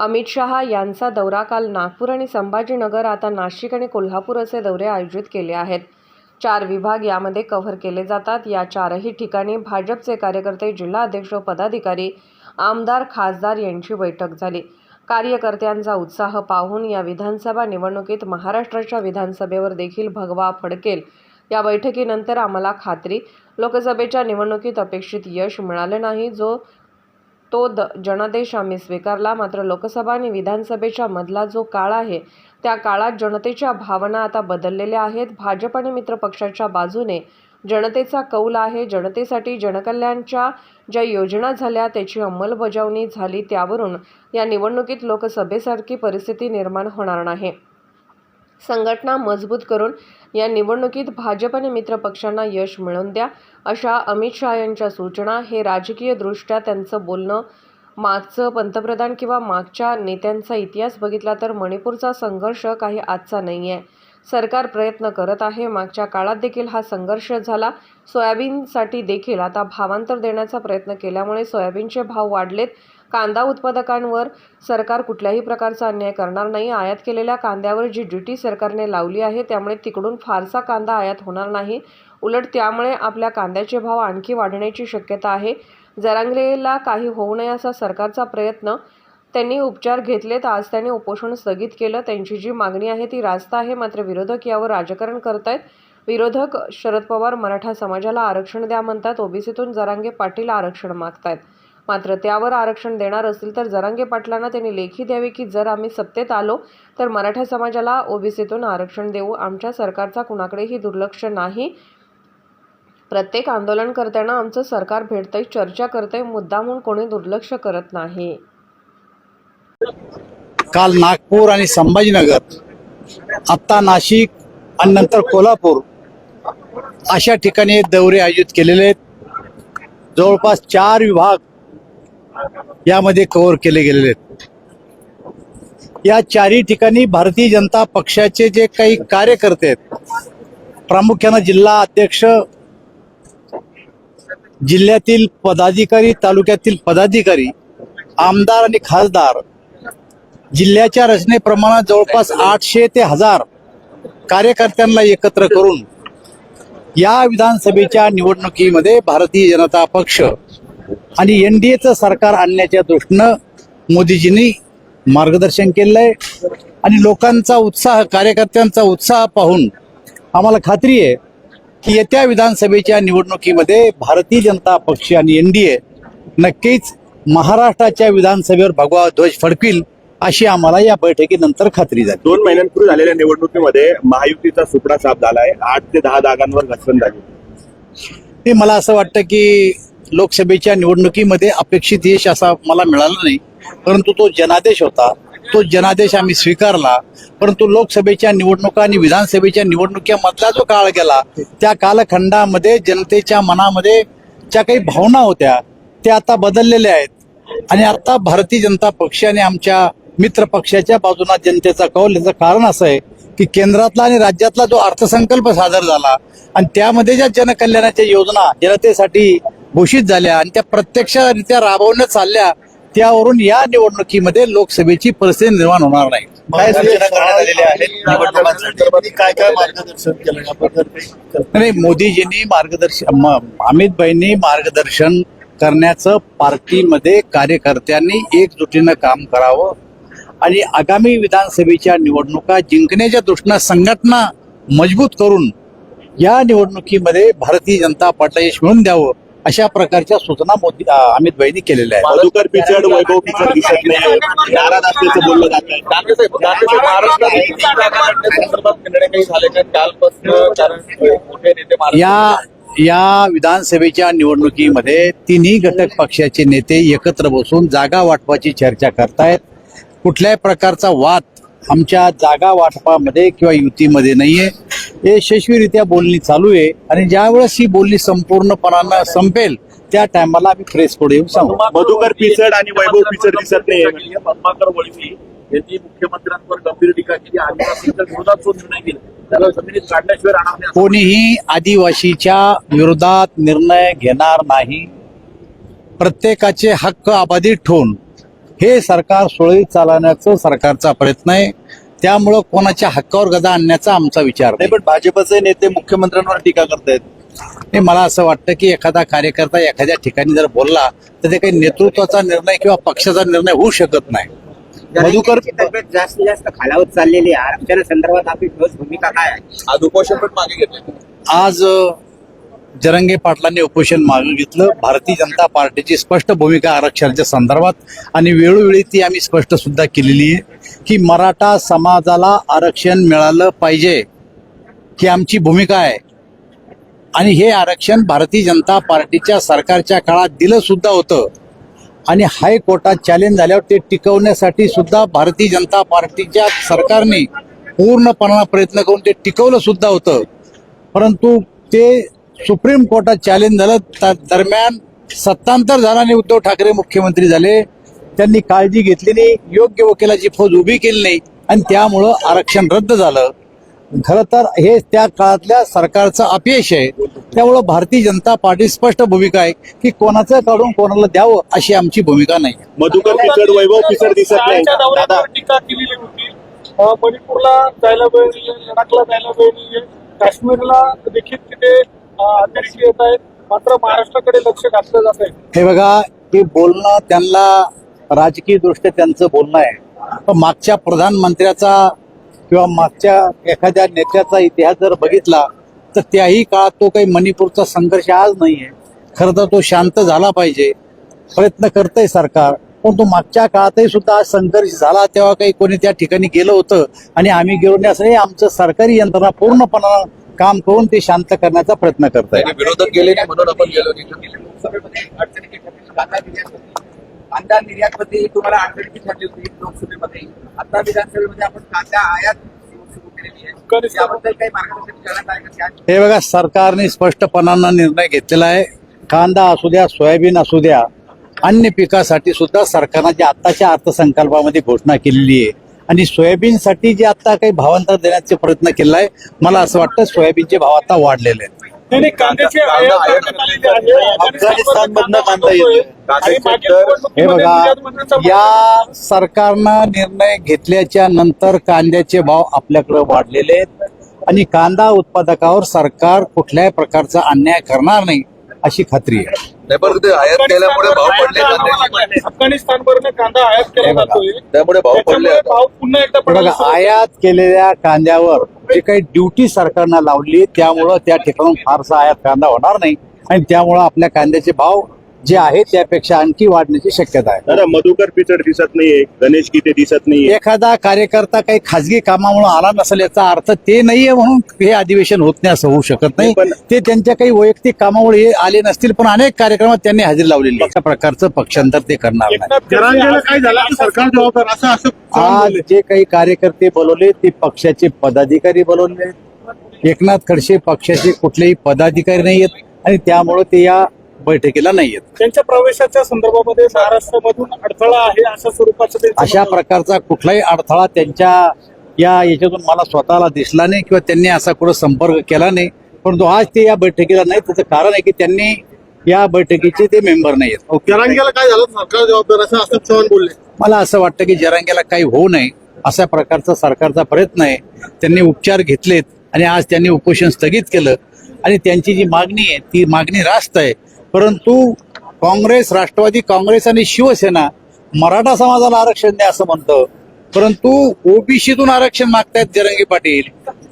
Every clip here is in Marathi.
अमित शहा यांचा दौरा काल नागपूर आणि संभाजीनगर आता नाशिक आणि कोल्हापूर असे दौरे आयोजित केले आहेत. चार विभाग यामध्ये कव्हर केले जातात. या चारही ठिकाणी भाजपचे कार्यकर्ते जिल्हा अध्यक्ष पदाधिकारी आमदार खासदार यांची बैठक झाली. कार्यकर्त्यांचा उत्साह पाहून या विधानसभा निवडणुकीत महाराष्ट्राच्या विधानसभेवर देखील भगवा फडकेल. या बैठकीनंतर आम्हाला खात्री लोकसभेच्या निवडणुकीत अपेक्षित यश मिळाले नाही जो तो द जनादेश आम्ही स्वीकारला. मात्र लोकसभा आणि विधानसभेच्या मधला जो काळ आहे त्या काळात जनतेच्या भावना आता बदललेल्या आहेत. भाजप आणि मित्रपक्षाच्या बाजूने जनतेचा कौल आहे. जनतेसाठी जनकल्याणच्या ज्या योजना झाल्या त्याची अंमलबजावणी झाली त्यावरून या निवडणुकीत लोकसभेसारखी परिस्थिती निर्माण होणार नाही. संघटना मजबूत करून या निवडणुकीत भाजप आणि मित्र पक्षांना यश मिळवून द्या अशा अमित शहा यांच्या सूचना हे राजकीयदृष्ट्या त्यांचं बोलणं मागचं पंतप्रधान किंवा मागच्या नेत्यांचा इतिहास बघितला तर मणिपूरचा संघर्ष काही आजचा नाही आहे सरकार प्रयत्न करत आहे. मागच्या काळात देखील हा संघर्ष झाला. सोयाबीनसाठी देखील आता भावांतर देण्याचा प्रयत्न केल्यामुळे सोयाबीनचे भाव वाढलेत. कांदा उत्पादकांवर सरकार कुठल्याही प्रकारचा अन्याय करणार नाही. आयात केलेल्या कांद्यावर जी ड्युटी सरकारने लावली आहे त्यामुळे तिकडून फारसा कांदा आयात होणार नाही. उलट त्यामुळे आपल्या कांद्याचे भाव आणखी वाढण्याची शक्यता आहे. जरांगलेला काही होऊ नये असा सरकारचा प्रयत्न त्यांनी उपचार घेतलेत. आज त्यांनी उपोषण स्थगित केलं. त्यांची जी मागणी आहे ती रास्त आहे. मात्र विरोधक यावर राजकारण करतायत. विरोधक शरद पवार मराठा समाजाला आरक्षण द्या म्हणतात. ओबीसीतून जरांगे पाटील आरक्षण मागतायत. मात्र त्यावर आरक्षण देणार असतील तर जरांगे पाटलांना त्यांनी लेखी द्यावी की जर आम्ही सत्तेत आलो तर मराठा समाजाला ओबीसीतून आरक्षण देऊ. आमच्या सरकारचा कुणाकडेही दुर्लक्ष नाही. प्रत्येक आंदोलनकर्त्यांना आमचं सरकार भेटतंय चर्चा करतंय. मुद्दा म्हणून कोणी दुर्लक्ष करत नाही. काल नागपूर आणि संभाजीनगर आत्ता नाशिक आणि नंतर कोल्हापूर अशा ठिकाणी दौरे आयोजित केलेले आहेत. जवळपास चार विभाग यामध्ये कव्हर केले गेलेले आहेत. या चारही ठिकाणी भारतीय जनता पक्षाचे जे काही कार्यकर्ते आहेत प्रामुख्यानं जिल्हा अध्यक्ष जिल्ह्यातील पदाधिकारी तालुक्यातील पदाधिकारी आमदार आणि खासदार जिल्ह्याच्या रचनेप्रमाणे जवळपास आठशे ते हजार कार्यकर्त्यांना एकत्र करून या विधानसभेच्या निवडणुकीमध्ये भारतीय जनता पक्ष आणि एन डी एचं सरकार आणण्याच्या दृष्टीनं मोदीजींनी मार्गदर्शन केलेलं आहे आणि लोकांचा उत्साह कार्यकर्त्यांचा उत्साह पाहून आम्हाला खात्री आहे की येत्या विधानसभेच्या निवडणुकीमध्ये भारतीय जनता पक्ष आणि एन डी ए नक्कीच महाराष्ट्राच्या विधानसभेवर भगवा ध्वज फडकील अशी आम्हाला या बैठकीनंतर खात्री झाली. दोन महिन्यांपूर्वी झालेल्या निवडणुकीमध्ये महायुतीचा सुपडा साफ झालाय. आठ ते दहा जागांवर घसरण झाली. हे मला असं वाटतं की लोकसभेच्या निवडणुकीमध्ये अपेक्षित यश असा मला मिळाला नाही. परंतु तो जनादेश होता. तो जनादेश आम्ही स्वीकारला. परंतु लोकसभेच्या निवडणुका आणि विधानसभेच्या निवडणुकीमधला जो काळ गेला त्या कालखंडामध्ये जनतेच्या मनामध्ये ज्या काही भावना होत्या त्या आता बदललेल्या आहेत. आणि आता भारतीय जनता पक्ष आणि आमच्या मित्र पक्षाच्या बाजूला जनतेचा कौल. याचं कारण असं आहे की केंद्रातला आणि राज्यातला जो अर्थसंकल्प सादर झाला आणि त्यामध्ये ज्या जनकल्याणाच्या योजना जनतेसाठी घोषित झाल्या आणि त्या प्रत्यक्षरित्या राबवण्यात चालल्या त्यावरून या निवडणुकीमध्ये लोकसभेची परिस्थिती निर्माण होणार नाही. काय सूचना करण्यात आलेल्या आहेत? निवडणुकांसाठी काय काय मार्गदर्शन केलं? याबद्दल नाही मोदीजींनी मार्गदर्शन म- अमितभाईंनी मार्गदर्शन करण्याचं पार्टीमध्ये कार्यकर्त्यांनी एकजुटीनं काम करावं आणि आगामी विधानसभेच्या निवडणुका जिंकण्याच्या दृष्टीनं संघटना मजबूत करून या निवडणुकीमध्ये भारतीय जनता पार्टीला यश मिळवून द्यावं अशा प्रकारच्या सूचना मोदी अं, अमितभाईंनी केलेल्या आहेत. मधुकर पिचड वैभव पिचड दिसत नाही. नाराज असल्याचं बोललं जात आहे महाराष्ट्रात या या विधानसभेच्या निवडणुकीमध्ये तिन्ही घटक पक्षाचे नेते एकत्र बसून जागा वाटपाची चर्चा करतायत. कुठल्याही प्रकारचा वाद आमच्या जागा वाटपामध्ये किंवा युतीमध्ये नाहीये. हे यशस्वीरित्या बोलणी चालू आहे आणि ज्यावेळेस ही बोलणी संपूर्णपणानं संपेल त्या टायमाला आम्ही प्रेस पुढे येऊन सांगू. मधुकर पिचड आणि वैभव पिचड दिसत नाही. पद्माकर वळवी यांनी मुख्यमंत्र्यांवर गंभीर टीका केली. आदिवासींच्या विरोधात जो निर्णय कोणीही आदिवासीच्या विरोधात निर्णय घेणार नाही. प्रत्येकाचे हक्क अबाधित ठेवून हे सरकार सुरळीत चालवण्याचं सरकारचा प्रयत्न आहे. त्यामुळं कोणाच्या हक्कावर गदा आणण्याचा आमचा विचार नाही. पण भाजपचे नेते मुख्यमंत्र्यांवर टीका करतायत. नाही, मला असं वाटतं की एखादा कार्यकर्ता एखाद्या ठिकाणी जर बोलला तर ते काही नेतृत्वाचा निर्णय किंवा पक्षाचा निर्णय होऊ शकत नाही. मधुकर जास्तीत जास्त खालावत चाललेली आहे. आरक्षणासंदर्भात आपली ठोस भूमिका काय आहे? आज उपोषण पण मागे घेतले आज जरंगे पाटलांनी उपोषण मागे घेतलं. भारतीय जनता पार्टीची स्पष्ट भूमिका आरक्षणाच्या संदर्भात आणि वेळोवेळी ती आम्ही स्पष्ट सुद्धा केलेली आहे की मराठा समाजाला आरक्षण मिळालं पाहिजे ही आमची भूमिका आहे. आणि हे आरक्षण भारतीय जनता पार्टीच्या सरकारच्या काळात दिलं सुद्धा होतं. आणि हायकोर्टात चॅलेंज झाल्यावर ते टिकवण्यासाठी सुद्धा भारतीय जनता पार्टीच्या सरकारने पूर्णपणा प्रयत्न करून ते टिकवलं सुद्धा होतं. परंतु ते सुप्रीम कोर्टात चॅलेंज झालं. त्या दरम्यान सत्तांतर झालं आणि उद्धव ठाकरे मुख्यमंत्री झाले. त्यांनी काळजी घेतली नाही. योग्य वकिलाची फौज उभी केली नाही. आणि त्यामुळं आरक्षण रद्द झालं. खरं तर हे त्या काळातल्या सरकारचं अपयश आहे. त्यामुळं भारतीय जनता पार्टी स्पष्ट भूमिका आहे की कोणाचं काढून कोणाला द्यावं अशी आमची भूमिका नाही. मधुकर पिचड वैभव पिचड दिसत नाही. मणिपूरला जायला वेळ लडाखला जायला वेळ काश्मीरला देखील तिथे येत आहेत. मात्र महाराष्ट्राकडे लक्ष घातलं जात आहे. हे बघा हे बोलणं त्यांना राजकीय दृष्ट्या त्यांचं बोलणं आहे. पण मागच्या प्रधानमंत्र्याचा किंवा मागच्या एखाद्या नेत्याचा इतिहास जर बघितला तर त्याही काळात तो काही मणिपूरचा संघर्ष आज नाहीये. खरं तर तो शांत झाला पाहिजे. प्रयत्न करतंय सरकार. पण तो मागच्या काळातही सुद्धा आज संघर्ष झाला तेव्हा काही कोणी त्या ठिकाणी गेलं होतं. आणि आम्ही गेलो नाही असं आमचं सरकारी यंत्रणा पूर्णपणा काम करून ते शांत करण्याचा प्रयत्न करत आहे विरोधक गेले नाही म्हणून आपण गेलो कांदा निर्यातमध्ये तुम्हाला अडचणीची ठरली होती लोकसभेमध्ये. आता विधानसभेमध्ये आपण कांदा आयात हे बघा सरकारने स्पष्टपणानं निर्णय घेतलेला आहे. कांदा असू द्या सोयाबीन असू द्या अन्य पिकासाठी सुद्धा सरकारनं जे आत्ताच्या अर्थसंकल्पामध्ये घोषणा केलेली आहे आणि सोयाबीनसाठी जे आता काही भावांतर देण्याचे प्रयत्न केला आहे मला असं वाटतं सोयाबीनचे भाव आता वाढलेले आहेत. आहे. अफगाणिस्तानमधनं कांदा येतो. हे बघा या सरकारनं निर्णय घेतल्याच्या नंतर कांद्याचे भाव आपल्याकडे वाढलेले आहेत. आणि कांदा उत्पादकावर सरकार कुठल्याही प्रकारचा अन्याय करणार नाही. अशी खात्री आहे आयात केल्यामुळे भाव पडले कांद्याचे. अफगाणिस्तानवरनं कांदा आयात केला हे बघा. जातोय त्यामुळे भाव पडले त्याच्यामुळे आता. भाव पुन्हा एकदा पडायला बघा आयात केलेल्या कांद्यावर जे काही ड्युटी सरकारनं लावली त्यामुळं त्या ठिकाणून फारसा आयात कांदा होणार नाही आणि त्यामुळं आपल्या कांद्याचे भाव जे आहे त्यापेक्षा आणखी वाढण्याची शक्यता आहे. दादा मधुकर पिचड दिसत नाहीये गणेश गीते दिसत नाहीये. एखादा कार्यकर्ता काही खाजगी कामामुळे आला नसेल याचा अर्थ ते नाहीये म्हणून हे अधिवेशन होत नाही असं होऊ शकत नाही. पण- ते त्यांच्या काही वैयक्तिक कामामुळे हे आले नसतील पण अनेक कार्यक्रमात त्यांनी हजेरी लावलेली आहे. अशा प्रकारचं पक्षांतर ते करणार नाही. काय झालं? सरकार जबाबदार असं असं आज जे काही कार्यकर्ते बोलवले ते पक्षाचे पदाधिकारी बोलवले. एकनाथ खडसे पक्षाचे कुठलेही पदाधिकारी नाही आहेत आणि त्यामुळे ते या बैठकीला नाही आहेत त्यांच्या प्रवेशाच्या संदर्भामध्ये महाराष्ट्रामधून अडथळा आहे अशा स्वरूपाचं त्यांचं अशा म्हणणं प्रकारचा कुठलाही अडथळा त्यांच्या या याच्यातून मला स्वतःला दिसला नाही किंवा त्यांनी असा कुठं संपर्क केला नाही. परंतु आज ते या बैठकीला नाही त्याचं कारण आहे की त्यांनी या बैठकीचे ते मेंबर नाही आहेत. जरांगेला काय झालं? सरकार जबाबदार असं असं चव्हाण बोलले. मला असं वाटतं की जरांगेला काही होऊ नये. अशा प्रकारचा सरकारचा प्रयत्न आहे. त्यांनी उपचार घेतलेत आणि आज त्यांनी उपोषण स्थगित केलं. आणि त्यांची जी मागणी आहे ती मागणी रास्त आहे. परंतु काँग्रेस राष्ट्रवादी काँग्रेस आणि शिवसेना मराठा समाजाला आरक्षण द्या असं म्हणतं. परंतु ओबीसीतून आरक्षण मागतायत जरंगी पाटील.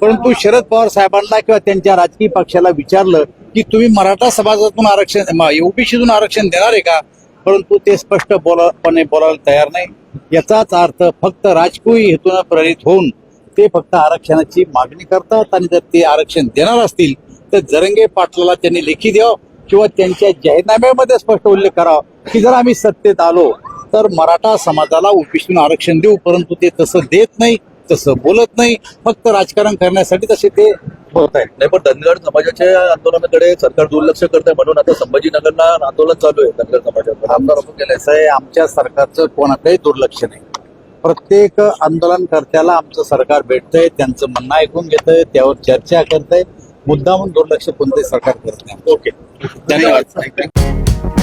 परंतु शरद पवार साहेबांना किंवा त्यांच्या राजकीय पक्षाला विचारलं की तुम्ही मराठा समाजातून आरक्षण ओबीसीतून आरक्षण देणार आहे का? परंतु ते स्पष्ट बोलपणे बोलायला तयार नाही. याचाच अर्थ फक्त राजकीय हेतून प्रेरित होऊन ते फक्त आरक्षणाची मागणी करतात आणि जर ते आरक्षण देणार असतील तर जरंगे पाटलाला त्यांनी लेखी द्यावं. किंवा त्यांच्या जाहीरनाम्यामध्ये स्पष्ट उल्लेख करावा की जर आम्ही सत्तेत आलो तर मराठा समाजाला ओबीसीतून आरक्षण देऊ परंतु ते तसं देत नाही तसं बोलत नाही फक्त राजकारण करण्यासाठी तसे ते बोलत आहेत. नाही पण धनगर समाजाच्या आंदोलनाकडे सरकार दुर्लक्ष करतंय म्हणून आता संभाजीनगरला आंदोलन चालू आहे धनगर समाजाचं. आमदार असं असं आहे आमच्या सरकारचं कोणाकडे दुर्लक्ष नाही. प्रत्येक आंदोलनकर्त्याला आमचं सरकार भेटतंय त्यांचं म्हणणं ऐकून घेतंय त्यावर चर्चा करतंय. मुद्दामून दुर्लक्ष कोणते सरकार करत नाही. ओके. धन्यवाद.